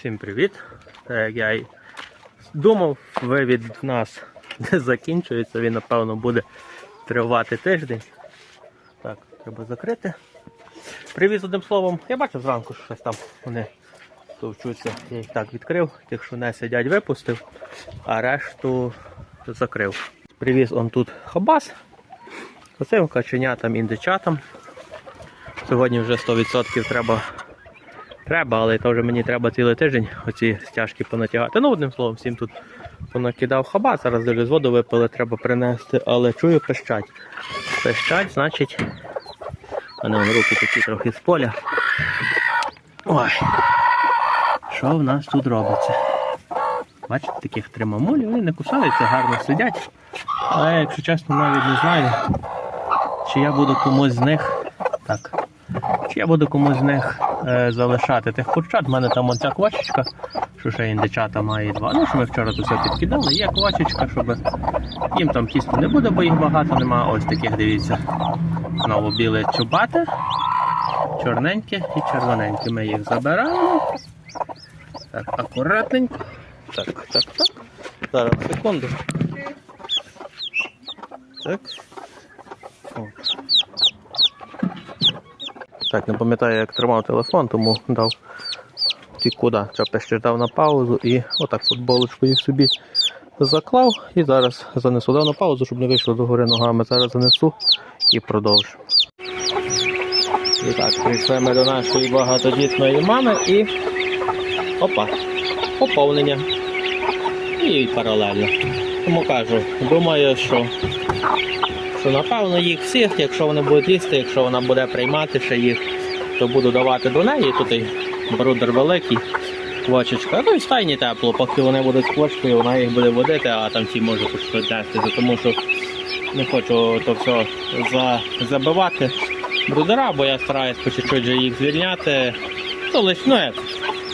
Всім привіт! Так як я й думав, вивід в нас не закінчується, він напевно буде тривати тиждень. Так, треба закрити. Привіз одним словом, я бачив зранку, що щось там вони товчуться. Я їх так відкрив, тих, що не сидять, випустив, а решту закрив. Привіз он тут хабас. Оцим каченятам, індичатам. Сьогодні вже 100% треба Треба, але то вже мені треба цілий тиждень оці стяжки понатягати. Ну, одним словом, всім тут понакидав хаба, зараз даже з воду випили, треба принести, але чую пищать. Пищать, значить. Мене вон руки такі трохи з поля. Ой. Що в нас тут робиться? Бачите, таких три мамулі, вони не кусаються, гарно сидять. Але якщо чесно, навіть не знаю, чи я буду комусь з них. Так. Чи я буду комусь з них е, залишати тих курчат. У мене там он ця квачечка, що ще індичата має два. Ну, що ми вчора тут все підкидали. Є квачечка, щоб їм там тісто не буде, бо їх багато нема. Ось таких, дивіться. Знову біле чубате, чорненьке і червоненьке. Ми їх забираємо. Так, акуратненько. Так, так, так. Зараз секунду. Так. Так, не пам'ятаю, як тримав телефон, тому дав ті куди. Треба ще дав на паузу і отак футболочкою собі заклав. І зараз занесу. Дав на паузу, щоб не вийшло до гори ногами. Зараз занесу і продовжу. І так, прийшли ми до нашої багатодітної мами і опа, поповнення. І паралельно. Тому кажу, думаю, що що напевно їх всіх, якщо вони будуть їсти, якщо вона буде приймати ще їх, то буду давати до неї. Тут і брудер великий, квочечка. Ну і стайні тепло, поки вони будуть з квочкою, вона їх буде водити, а там ці може щось тому що не хочу то все за, забивати брудера, бо я стараюсь по чуть-чуть їх звільняти. То лиш, ну як,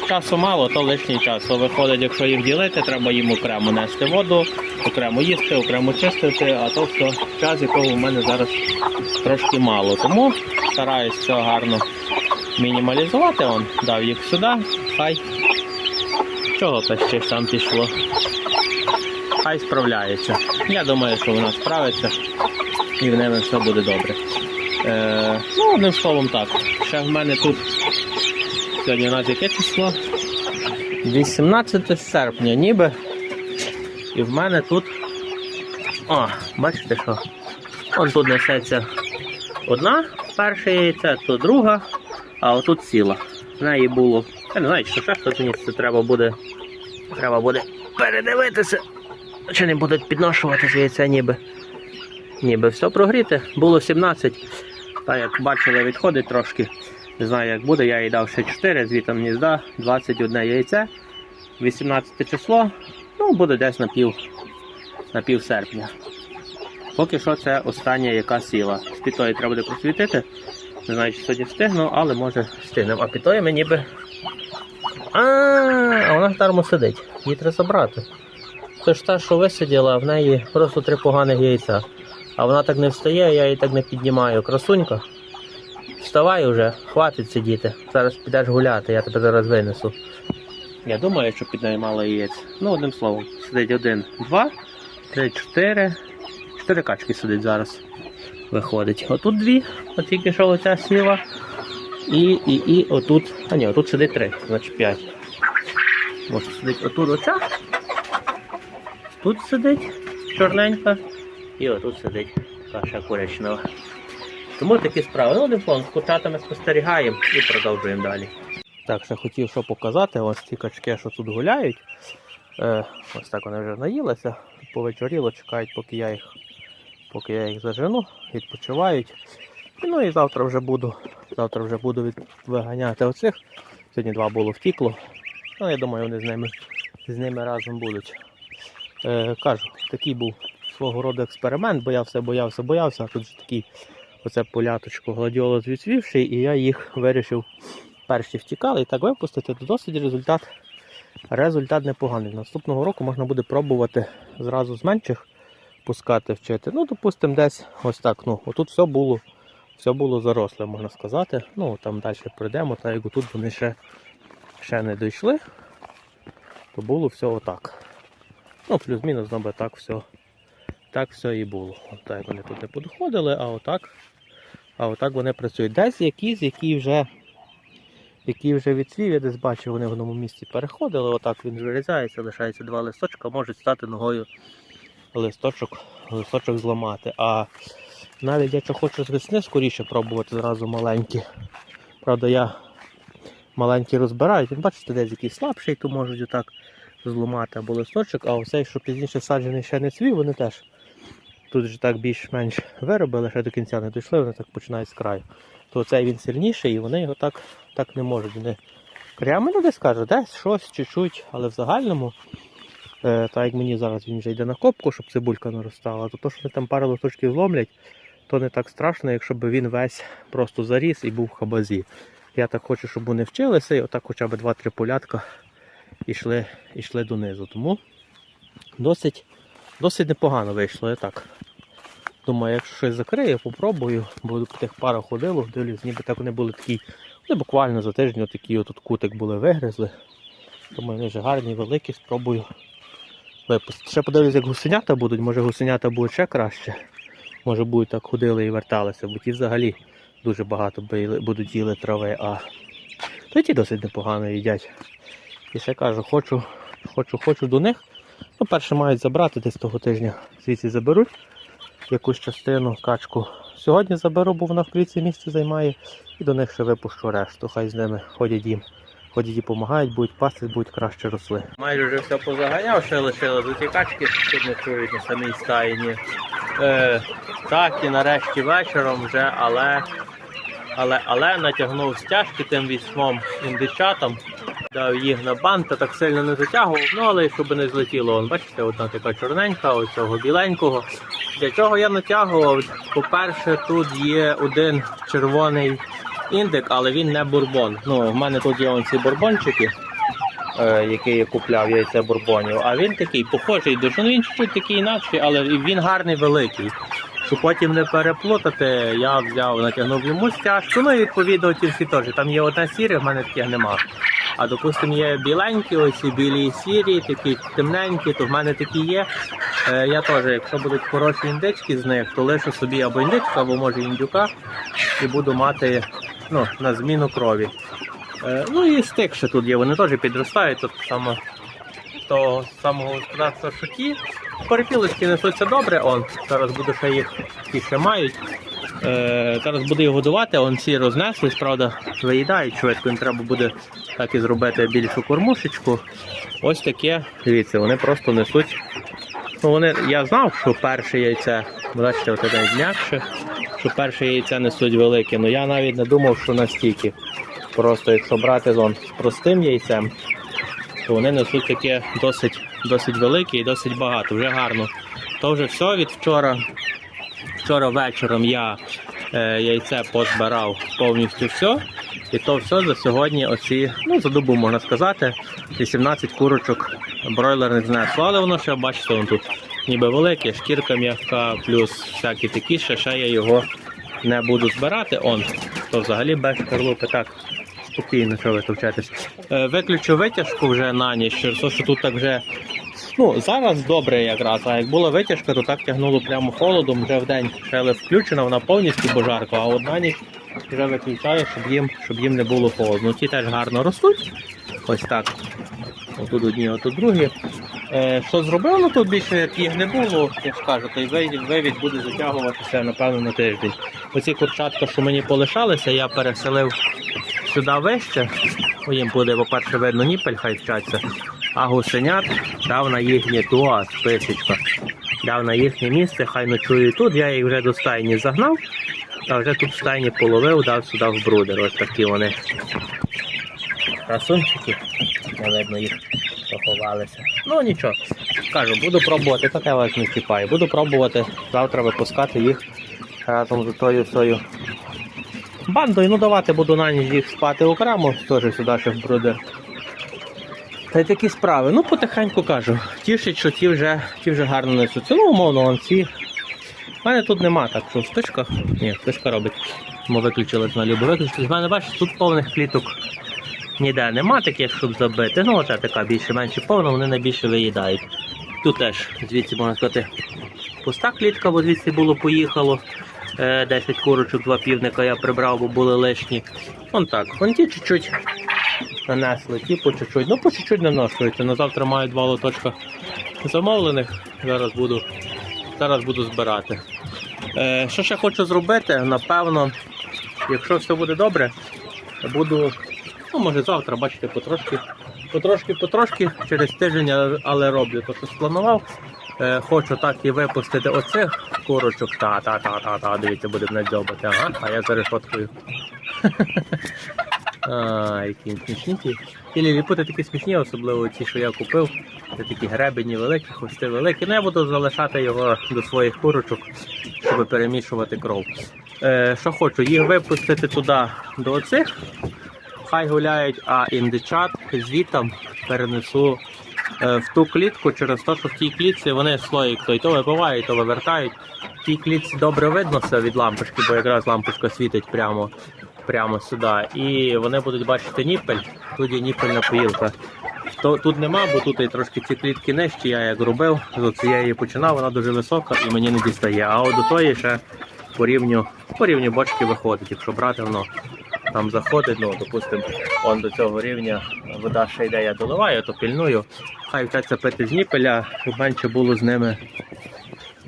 часу мало, то лишній час. То виходить, якщо їх ділити, треба їм окремо нести воду, окремо їсти, окремо чистити, а то все час, якого в мене зараз трошки мало. Тому стараюсь все гарно мінімалізувати. Он дав їх сюди, хай. Чого пещиш там пішло? Хай справляється. Я думаю, що вона справиться і в неї все буде добре. Е, ну, одним словом так. Ще в мене тут сьогодні у нас яке число? 18 серпня ніби. І в мене тут. О, бачите що? Вон тут несеться одна перша яйця, то друга, а отут ціла. В неї було. Я не знаю, що ще хтось мені це треба буде. Треба буде передивитися. Чи не будуть підношувати з яйця ніби. Ніби все прогріти. Було 17. Так як бачили, відходить трошки. Не знаю, як буде, я їй дав ще 4, звідти гнізда, 21 яйце, 18 число, ну буде десь на пів, на пів серпня. Поки що це остання яка сіла. З пітої треба буде просвітити. Не знаю, чи сьогодні встигну, але може встигнемо. А пітої ми ніби. А, а вона дармо сидить. Її треба забрати. Це ж та, що висиділа, в неї просто три поганих яйця. А вона так не встає, я її так не піднімаю. Красунька. Вставай уже, хватить сидіти. Зараз підеш гуляти, я тебе зараз винесу. Я думаю, що під нею мало яєць. Ну, одним словом, сидить один, два, три, чотири. Чотири качки сидить зараз. Виходить. Отут дві, от тільки що оця сіла. І, і, і отут. А ні, отут сидить три, значить п'ять. Може сидить отут оця. Тут сидить чорненька. І отут сидить каша курячнова. Тому такі справи. Ну, словом, з курчатами спостерігаємо і продовжуємо далі. Так, ще хотів що показати. Ось ці качки, що тут гуляють. Е, ось так вони вже наїлися. Повечоріло, чекають, поки я їх, поки я їх зажену, відпочивають. Ну і завтра вже буду, завтра вже буду від, виганяти оцих. Сьогодні два було втікло. Ну, я думаю, вони з ними, з ними разом будуть. Е, кажу, такий був свого роду експеримент, бо я все боявся, боявся, а тут же такий оце поляточку гладіолус відсвівший, і я їх вирішив перші втікали і так випустити, то досить результат, результат непоганий. Наступного року можна буде пробувати зразу з менших пускати вчити. Ну, допустимо, десь ось так. Ну, отут все було, все було заросле, можна сказати. Ну, там далі прийдемо, так як тут вони ще, ще не дійшли. то було все отак. Ну, плюс-мінус, ну, так все, так все і було. От так вони тут не підходили, а отак, а отак вони працюють. Десь якісь, які вже, які вже відцвів, я десь бачив, вони в одному місці переходили, отак він вирізається, лишається два листочка, можуть стати ногою листочок, листочок зламати. А навіть якщо хочу з весни скоріше пробувати зразу маленькі. Правда, я маленькі розбирають. Він бачите, десь якийсь слабший, то можуть отак зламати або листочок, а оцей, що пізніше саджений ще не цвів, вони теж тут вже так більш-менш виробили, ще до кінця не дійшли, вони так починають з краю. То цей він сильніший і вони його так, так не можуть. Вони прямо десь каже, десь щось чуть-чуть, але в загальному, е, так як мені зараз він вже йде на копку, щоб цибулька наростала, то то, що вони там пару листочків зломлять, то не так страшно, якщо б він весь просто заріс і був в хабазі. Я так хочу, щоб вони вчилися, і отак хоча б 2-3 полятка йшли, йшли донизу. Тому досить, досить непогано вийшло. Я так. Думаю, якщо щось закрию, попробую, бо по тих парах ходило, дивлюсь, ніби так вони були такі, вони буквально за тиждень отакі отут кутик були вигризли. Думаю, вони вже гарні, великі, спробую випустити. Ще подивлюсь, як гусенята будуть, може гусенята будуть ще краще. Може будуть так ходили і верталися, бо ті взагалі дуже багато будуть їли трави, а то ті досить непогано їдять. І ще кажу, хочу, хочу, хочу до них. Ну, перше мають забрати десь того тижня. Звідси заберуть якусь частину, качку. Сьогодні заберу, бо вона в клітці місце займає, і до них ще випущу решту. Хай з ними ходять їм. Ходять і допомагають, будуть пасти, будуть краще росли. Майже вже все позаганяв, ще лишили до ті качки, тут не чують на самій стайні. Е, так, і нарешті вечором вже, але, але, але натягнув стяжки тим вісьмом індичатам, дав їх на бант, та так сильно не затягував, ну але щоб не злетіло. Вон, бачите, одна така чорненька, оцього біленького. Для чого я натягував? По-перше, тут є один червоний індик, але він не бурбон. Ну, в мене тут є ці бурбончики, е, які я купляв, яйця бурбонів. А він такий похожий дуже. Ну він чуть такий інакший, але він гарний великий. Щоб потім не переплутати, я взяв, натягнув йому стяжку. Ну і відповідно ті всі теж. Там є одна сіря, в мене таких нема. А допустимо, є біленькі, ось і білі сірі, такі темненькі, то в мене такі є. Е, я теж, якщо будуть хороші індички з них, то лишу собі або індичка, або може індюка, і буду мати ну, на зміну крові. Е, ну і стик ще тут є, вони теж підростають, тут саме того самого господарства що ті. Перепілочки несуться добре, он зараз буду ще їх ті ще мають. Е, зараз буду їх годувати, он ці рознеслись, правда, виїдають швидко, їм треба буде так і зробити більшу кормушечку. Ось таке, дивіться, вони просто несуть. Ну, вони, я знав, що перше яйце, бачите, от один м'якше, що перше яйце несуть велике, але я навіть не думав, що настільки. Просто якщо брати зон з простим яйцем, то вони несуть таке досить, досить велике і досить багато, вже гарно. То вже все від вчора. Вчора вечором я е, яйце позбирав повністю все. І то все за сьогодні оці, ну за добу можна сказати, 18 курочок бройлерних знесло. Але воно ще, бачите, воно тут ніби велике, шкірка м'яка, плюс всякі такі, ще, ще я його не буду збирати. Он, то взагалі без шкарлупи так спокійно, що ви товчетесь. Е, виключу витяжку вже на ніч, через що тут так вже. Ну, зараз добре якраз, а як була витяжка, то так тягнуло прямо холодом, вже в день шеле включена, вона повністю божарка, а от на ніч вже виключаю, щоб їм, щоб їм не було холодно. Ті теж гарно ростуть. Ось так. Отут одні, отут другі. Е, що зробив, ну тут більше як їх не було, я ж кажу, той вивід, буде затягуватися, напевно, на тиждень. Оці курчатка, що мені полишалися, я переселив сюди вище. Їм буде, по-перше, видно, ніпель, хай вчаться. А гусенят дав на їхнє туа, списочка. Дав на їхнє місце, хай ночують тут. Я їх вже до стайні загнав. Та вже тут в стайні половив, дав сюди в брудер. Ось такі вони. Красунчики. Не видно їх поховалися. Ну нічого. Кажу, буду пробувати, таке вас не чіпаю. Буду пробувати завтра випускати їх разом з тою сою бандою. Ну давати буду на ніч їх спати окремо, теж сюди ще в брудер. Та такі справи. Ну, потихеньку кажу. Тішить, що ті вже, ті вже гарно несуться. Ну, умовно, вон ці. У мене тут нема, так що стишка. Ні, стишка робить. Ми виключили на любу виключили. В мене бачиш, тут повних кліток ніде нема таких, щоб забити. Ну, оце така більше-менше повна, вони найбільше виїдають. Тут теж звідси можна сказати пуста клітка, бо звідси було поїхало. Е, 10 курочок, два півника я прибрав, бо були лишні. Вон так, вон ті чуть-чуть нанесли, ті по чуть-чуть. Ну, по чуть-чуть не множується. На завтра маю два лоточка замовлених. Зараз буду, зараз буду збирати. Е, що ще хочу зробити? Напевно, якщо все буде добре, буду, ну може завтра, бачите, потрошки, потрошки, потрошки, через тиждень, але- роблю то, що спланував. Е, хочу так і випустити оцих курочок. Та, та, та, та, та, дивіться, буде мене дзьобати. Ага, а я зараз фоткою. А, які смішні ті. Ті ліліпути такі смішні, особливо ті, що я купив. Це такі гребені великі, хвости великі. Ну, я буду залишати його до своїх курочок, щоб перемішувати кров. Е, що хочу, їх випустити туди до оцих. Хай гуляють, а індичат звітом перенесу е, в ту клітку через те, що в тій клітці вони слоїк то й то вибивають, то вивертають. В тій клітці добре видно все від лампочки, бо якраз лампочка світить прямо, прямо сюди. І вони будуть бачити ніпель, тут є ніпельна поїлка. Тут нема, бо тут і трошки ці клітки нижчі, я як робив, з цієї починав, вона дуже висока і мені не дістає. А от до тої ще по рівню, по рівню бочки виходить. Якщо брати, воно там заходить, ну, допустимо, до цього рівня вода ще йде, я доливаю, то пільную. Хай вчаться пити з ніпеля, щоб менше було з ними,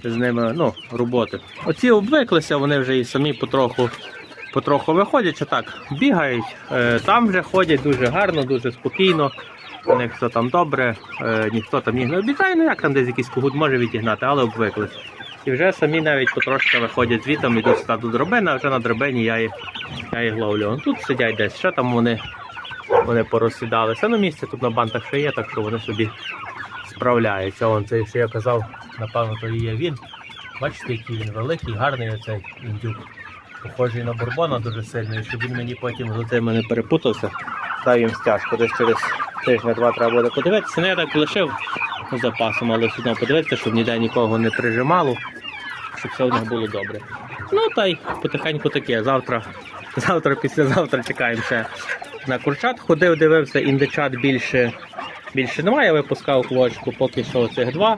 з ними ну, роботи. Оці обвиклися, вони вже і самі потроху, потроху виходять, що так, бігають, е, там вже ходять дуже гарно, дуже спокійно. У них все там добре, е, ніхто там їх не обіцяє, ну як там десь якийсь когут може відігнати, але обвиклись. І вже самі навіть потрошки виходять звітом, ідуть сюди до драбини, а вже на драбині я їх, я їх ловлю. Тут сидять десь, що там вони, вони порозсідалися. Ну, місце тут на бантах ще є, так що вони собі справляються. Вон цей, що я казав, напевно, то є він. Бачите, який він великий, гарний оцей індюк. Похожий на бурбона дуже сильний, щоб він мені потім з оцим не перепутався. Дав їм стяжку. Десь через тижня-два треба буде подивитися. Ну я так лишив запасом, але все подивитися, щоб ніде нікого не прижимало, щоб все в них було добре. Ну та й потихеньку таке. Завтра, завтра, післязавтра чекаємо ще на курчат. Ходив, дивився, індичат більше, більше немає. Я випускав квочку, поки що цих два.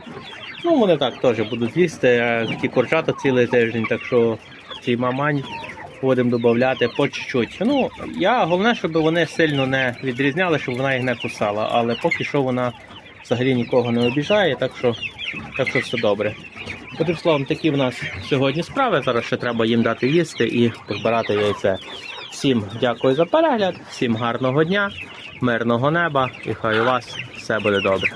Ну, вони так теж будуть їсти. Ті курчата цілий тиждень, так що цій мамань будемо додати по чуть-чуть. Ну, я головне, щоб вони сильно не відрізняли, щоб вона їх не кусала. Але поки що вона взагалі нікого не обіжає, так що, так що все добре. Одним словом, такі в нас сьогодні справи. Зараз ще треба їм дати їсти і позбирати яйце. Всім дякую за перегляд, всім гарного дня, мирного неба і хай у вас все буде добре.